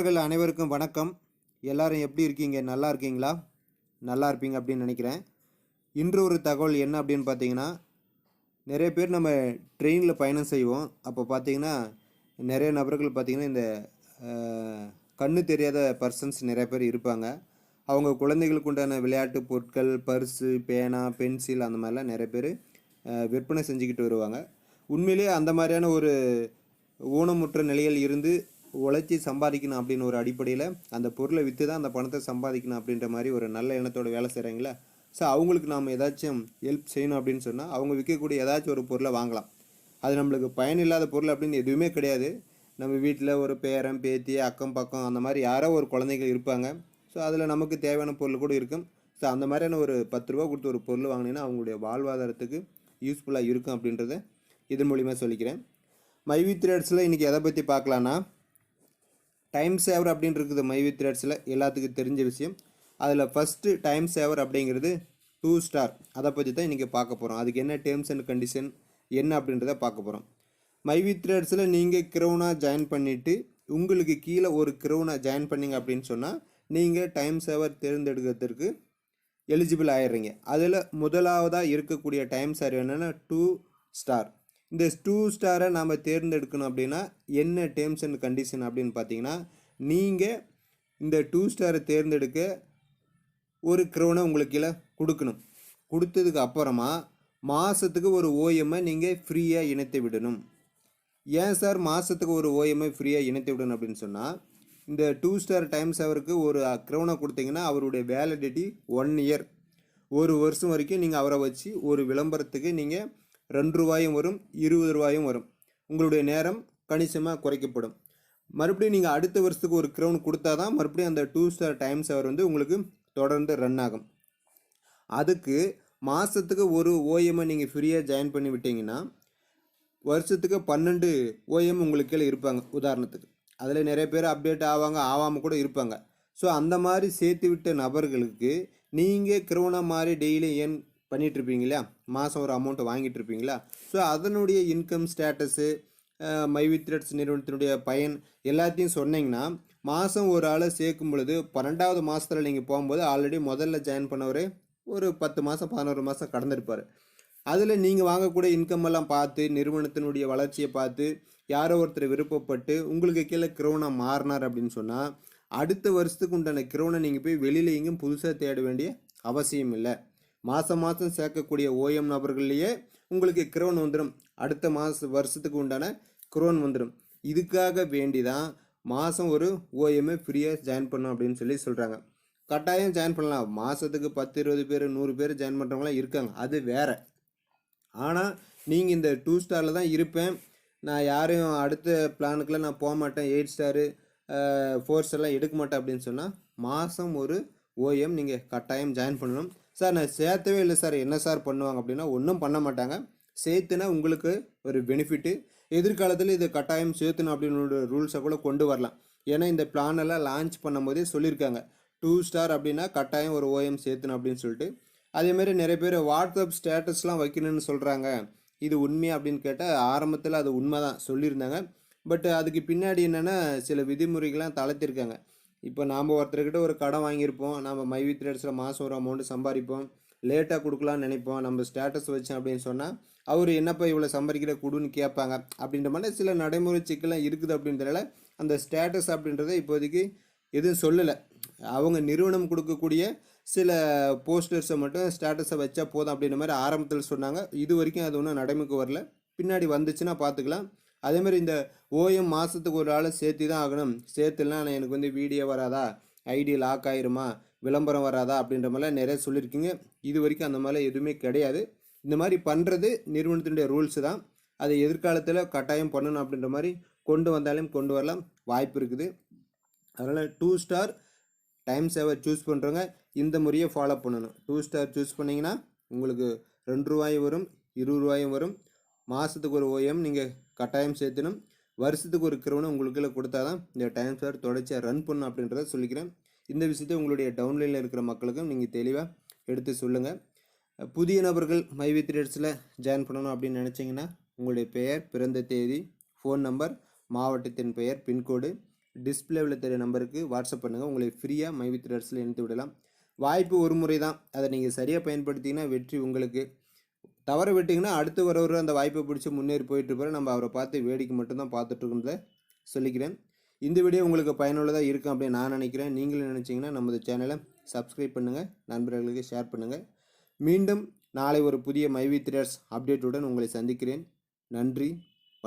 நண்பர்கள் அனைவருக்கும் வணக்கம். எல்லாரும் எப்படி இருக்கீங்க? நல்லா இருக்கீங்களா? நல்லா இருப்பீங்க அப்படின்னு நினைக்கிறேன். இன்று ஒரு தகவல் என்ன அப்படின்னு பார்த்தீங்கன்னா நிறைய பேர் நம்ம ட்ரெயினில் பயணம் செய்வோம். அப்போ பார்த்தீங்கன்னா நிறைய நபர்கள் பார்த்தீங்கன்னா இந்த கண்ணு தெரியாத பர்சன்ஸ் நிறைய பேர் இருப்பாங்க. அவங்க குழந்தைகளுக்கு உண்டான விளையாட்டு பொருட்கள் பர்ஸு பேனா பென்சில் அந்த மாதிரிலாம் நிறைய பேர் விற்பனை செஞ்சுக்கிட்டு வருவாங்க. உண்மையிலேயே அந்த மாதிரியான ஒரு ஊனமுற்ற நிலையில் இருந்து உழைச்சி சம்பாதிக்கணும் அப்படின்னு ஒரு அடிப்படையில் அந்த பொருளை விற்று தான் அந்த பணத்தை சம்பாதிக்கணும் அப்படின்ற மாதிரி ஒரு நல்ல எண்ணத்தோட வேலை செய்கிறாங்களா ஸோ அவங்களுக்கு நாம் ஏதாச்சும் ஹெல்ப் செய்யணும் அப்படின்னு சொன்னால் அவங்க விற்கக்கூடிய ஏதாச்சும் ஒரு பொருளை வாங்கலாம். அது நம்மளுக்கு பயனில்லாத பொருள் அப்படின்னு எதுவுமே கிடையாது. நம்ம வீட்டில் ஒரு பேரன் பேத்தி அக்கம் பக்கம் அந்த மாதிரி யாரோ ஒரு குழந்தைகள் இருப்பாங்க. ஸோ அதில் நமக்கு தேவையான பொருள் கூட இருக்கும். ஸோ அந்த மாதிரியான ஒரு பத்து ரூபா கொடுத்து ஒரு பொருள் வாங்கினீங்கன்னா அவங்களுடைய வாழ்வாதாரத்துக்கு யூஸ்ஃபுல்லாக இருக்கும் அப்படின்றத இதன் மூலிமா சொல்லிக்கிறேன். மைவி த்ரேட்ஸில் இன்றைக்கி எதை பற்றி பார்க்கலான்னா டைம் சேவர் அப்படின்னு இருக்குது மைவி த்ரெட்ஸில் எல்லாத்துக்கும் தெரிஞ்ச விஷயம். அதில் ஃபஸ்ட்டு டைம் சேவர் அப்படிங்கிறது டூ ஸ்டார் அதை பற்றி தான் இன்றைக்கி பார்க்க போகிறோம் அதுக்கு என்ன டேர்ம்ஸ் அண்ட் கண்டிஷன் என்ன அப்படின்றத பார்க்க போகிறோம் மைவி த்ரெட்ஸில் நீங்கள் கிரௌனாக ஜாயின் பண்ணிவிட்டு உங்களுக்கு கீழே ஒரு கிரௌனை ஜாயின் பண்ணீங்க அப்படின்னு சொன்னால் நீங்கள் டைம் சேவர் தேர்ந்தெடுக்கிறதுக்கு எலிஜிபிள் ஆயிடுறீங்க. அதில் முதலாவதாக இருக்கக்கூடிய டைம் சேவர் என்னென்னா டூ ஸ்டார் இந்த டூ ஸ்டாரை நாம் தேர்ந்தெடுக்கணும் அப்படின்னா என்ன டேர்ம்ஸ் அண்ட் கண்டிஷன் அப்படின்னு பார்த்தீங்கன்னா நீங்கள் இந்த டூ ஸ்டாரை தேர்ந்தெடுக்க ஒரு க்ரௌனை உங்களுக்கு கீழே கொடுக்கணும். கொடுத்ததுக்கு அப்புறமா மாதத்துக்கு ஒரு ஓஎம்ஐ நீங்கள் ஃப்ரீயாக இணைத்து விடணும். ஏன் சார் மாதத்துக்கு ஒரு ஓஎம்ஐ ஃப்ரீயாக இணைத்து விடணும் அப்படின்னு சொன்னால் இந்த டூ ஸ்டார் டைம்ஸ் அவருக்கு ஒரு க்ரௌனை கொடுத்தீங்கன்னா அவருடைய வேலிடிட்டி ஒன் இயர் ஒரு வருஷம் வரைக்கும் நீங்கள் அவரை வச்சு ஒரு விளம்பரத்துக்கு நீங்கள் ரெண்டு ரூபாயும் வரும் இருபது ரூபாயும் வரும். உங்களுடைய நேரம் கணிசமாக குறைக்கப்படும். மறுபடியும் நீங்கள் அடுத்த வருஷத்துக்கு ஒரு க்ரௌன் கொடுத்தா தான் மறுபடியும் அந்த டூ ஸ்டார் டைம்ஸ் அவர் வந்து உங்களுக்கு தொடர்ந்து ரன் ஆகும். அதுக்கு மாதத்துக்கு ஒரு ஓஎம்ஐ நீங்கள் ஃப்ரீயாக ஜாயின் பண்ணி விட்டீங்கன்னா வருஷத்துக்கு பன்னெண்டு ஓஎம் உங்களுக்கு கீழே இருப்பாங்க உதாரணத்துக்கு. அதில் நிறைய பேர் அப்டேட் ஆவாங்க ஆகாமல் கூட இருப்பாங்க. ஸோ அந்த மாதிரி சேர்த்து விட்ட நபர்களுக்கு நீங்கள் கிரௌனாக மாதிரி டெய்லி ஏன் பண்ணிகிட்டு இருப்பீங்க இல்லையா மாதம் ஒரு அமௌண்ட்டை வாங்கிட்டு இருப்பீங்களா ஸோ அதனுடைய இன்கம் ஸ்டேட்டஸு மைவித்ரெட்ஸ் நிறுவனத்தினுடைய பயன் எல்லாத்தையும் சொன்னீங்கன்னா மாதம் ஒரு ஆளை சேர்க்கும் பொழுது பன்னெண்டாவது மாதத்தில் நீங்கள் போகும்போது ஆல்ரெடி முதல்ல ஜாயின் பண்ணவரே ஒரு பத்து மாதம் பதினோரு மாதம் கடந்திருப்பார். அதில் நீங்கள் வாங்கக்கூடிய இன்கம் எல்லாம் பார்த்து நிறுவனத்தினுடைய வளர்ச்சியை பார்த்து யாரோ ஒருத்தர் விருப்பப்பட்டு உங்களுக்கு கீழே கிரோனா மாறினார் அப்படின்னு சொன்னால் அடுத்த வருஷத்துக்கு உண்டான கிரோனை நீங்கள் போய் வெளியில் எங்கேயும் புதுசாக தேட வேண்டிய அவசியம் இல்லை. மாதம் மாதம் சேர்க்கக்கூடிய ஓஎம் நபர்கள்லேயே உங்களுக்கு கிரோன் வந்துடும் அடுத்த மாத வருஷத்துக்கு உண்டான குரோன் வந்துடும் இதுக்காக வேண்டி தான் மாதம் ஒரு ஓஎம்ஐ ஃப்ரீயாக ஜாயின் பண்ணும் அப்படின்னு சொல்லி சொல்கிறாங்க கட்டாயம் ஜாயின் பண்ணலாம். மாதத்துக்கு பத்து இருபது பேர் நூறு பேர் ஜாயின் பண்ணுறவங்களாம் இருக்காங்க. அது வேற. ஆனால் நீங்கள் இந்த டூ ஸ்டாரில் தான் இருப்பேன். நான் யாரையும் அடுத்த பிளானுக்கெலாம் நான் போக மாட்டேன். எயிட் ஸ்டாரு ஃபோர் ஸ்டார்லாம் எடுக்க மாட்டேன் அப்படின்னு சொன்னால் மாதம் ஒரு ஓஎம் நீங்கள் கட்டாயம் ஜாயின் பண்ணணும். சார் நான் சேர்த்தவே இல்லை சார். என்ன சார் பண்ணுவாங்க அப்படின்னா ஒன்றும் பண்ண மாட்டாங்க. சேர்த்துனா உங்களுக்கு ஒரு பெனிஃபிட்டு எதிர்காலத்தில் இது கட்டாயம் சேர்த்துணும் அப்படின்னு ஒரு ரூல்ஸை கூட கொண்டு வரலாம். ஏன்னா இந்த பிளானெல்லாம் லான்ச் லான்ச் பண்ணும்போதே சொல்லியிருக்காங்க. டூ ஸ்டார் அப்படின்னா கட்டாயம் ஒரு ஓஎம் சேர்த்துணும் அப்படின்னு சொல்லிட்டு. அதேமாரி நிறைய பேர் வாட்ஸ்அப் ஸ்டேட்டஸ்லாம் வைக்கணும்னு சொல்கிறாங்க இது உண்மையா அப்படின்னு கேட்டால் ஆரம்பத்தில் அது உண்மை தான் சொல்லியிருந்தாங்க. பட் அதுக்கு பின்னாடி என்னென்னா சில விதிமுறைகள்லாம் தளர்த்திருக்காங்க இப்போ நாம் ஒருத்தர்கிட்ட ஒரு கடன் வாங்கியிருப்போம். நம்ம மைவி த்ரெட்ஸில் மாதம் ஒரு அமௌண்ட்டு சம்பாதிப்போம். லேட்டாக கொடுக்கலான்னு நினைப்போம். நம்ம ஸ்டேட்டஸ் வச்சோம் அப்படின்னு சொன்னால் அவர் என்னப்பா இவ்வளோ சம்பாதிக்கிற கொடுன்னு கேட்பாங்க. அப்படின்ற மாதிரி சில நடைமுறை சிக்கலாம் இருக்குது அப்படின்றதால அந்த ஸ்டேட்டஸ் அப்படின்றத இப்போதைக்கு எதுவும் சொல்லலை. அவங்க நிறுவனம் கொடுக்கக்கூடிய சில போஸ்டர்ஸை மட்டும் ஸ்டேட்டஸை வச்சா போதும் அப்படின்ற மாதிரி ஆரம்பத்தில் சொன்னாங்க. இது வரைக்கும் அது ஒன்றும் நடைமுறைக்கு வரல. பின்னாடி வந்துச்சுன்னா பார்த்துக்கலாம். அதே மாதிரி இந்த ஓஎம் மாதத்துக்கு ஒரு ஆளை சேர்த்து தான் ஆகணும். சேர்த்துலாம் ஆனால் எனக்கு வந்து வீடியோ வராதா? ஐடி லாக் ஆயிருமா? விளம்பரம் வராதா? அப்படின்ற மாதிரிலாம் நிறைய சொல்லியிருக்கீங்க. இது வரைக்கும் அந்த மாதிரிலாம் எதுவுமே கிடையாது. இந்த மாதிரி பண்ணுறது நிறுவனத்தினுடைய ரூல்ஸு தான். அதை எதிர்காலத்தில் கட்டாயம் பண்ணணும் அப்படின்ற மாதிரி கொண்டு வந்தாலும் கொண்டு வரலாம். வாய்ப்பு இருக்குது. அதனால் two star time saver choose பண்ணுறவங்க இந்த முறையை ஃபாலோ பண்ணணும். டூ ஸ்டார் சூஸ் பண்ணிங்கன்னா உங்களுக்கு ரெண்டு ரூபாயும் வரும் இருபது ரூபாயும் வரும். மாதத்துக்கு ஒரு ஓஎம் நீங்கள் கட்டாயம் சேர்த்தணும் வருஷத்துக்கு ஒரு கிரௌனை உங்களுக்குள்ள கொடுத்தா தான் இந்த டைம் சார் தொடர்ச்சியாக ரன் பண்ணும் அப்படின்றத சொல்லிக்கிறேன். இந்த விஷயத்தை உங்களுடைய டவுன்லைனில் இருக்கிற மக்களுக்கும் நீங்கள் தெளிவாக எடுத்து சொல்லுங்கள் புதிய நபர்கள் மைவி த்ரேட்ஸில் ஜாயின் பண்ணணும் அப்படின்னு நினச்சிங்கன்னா உங்களுடைய பெயர் பிறந்த தேதி ஃபோன் நம்பர் மாவட்டத்தின் பெயர் பின்கோடு டிஸ்பிளேவில் தெரிய நம்பருக்கு வாட்ஸ்அப் பண்ணுங்கள் உங்களை ஃப்ரீயாக மைவி த்ரெட்ஸில் இணைத்து விடலாம். வாய்ப்பு ஒரு முறை தான். அதை நீங்கள் சரியாக பயன்படுத்திங்கன்னா வெற்றி உங்களுக்கு. தவற விட்டிங்கன்னா அடுத்து வரவர் அந்த வாய்ப்பை பிடிச்சி முன்னேறி போயிட்டு இருப்பாரு. நம்ம அவரை பார்த்து வேடிக்கை மட்டும்தான் பார்த்துட்டு சொல்லிக்கிறேன். இந்த வீடியோ உங்களுக்கு பயனுள்ளதாக இருக்கும் அப்படின்னு நான் நினைக்கிறேன். நீங்களும் நினச்சிங்கன்னா நமது சேனலை சப்ஸ்கிரைப் பண்ணுங்கள் நண்பர்களுக்கு ஷேர் பண்ணுங்கள் மீண்டும் நாளை ஒரு புதிய மைவி த்ரெட்ஸ் அப்டேட்டுடன் உங்களை சந்திக்கிறேன். நன்றி.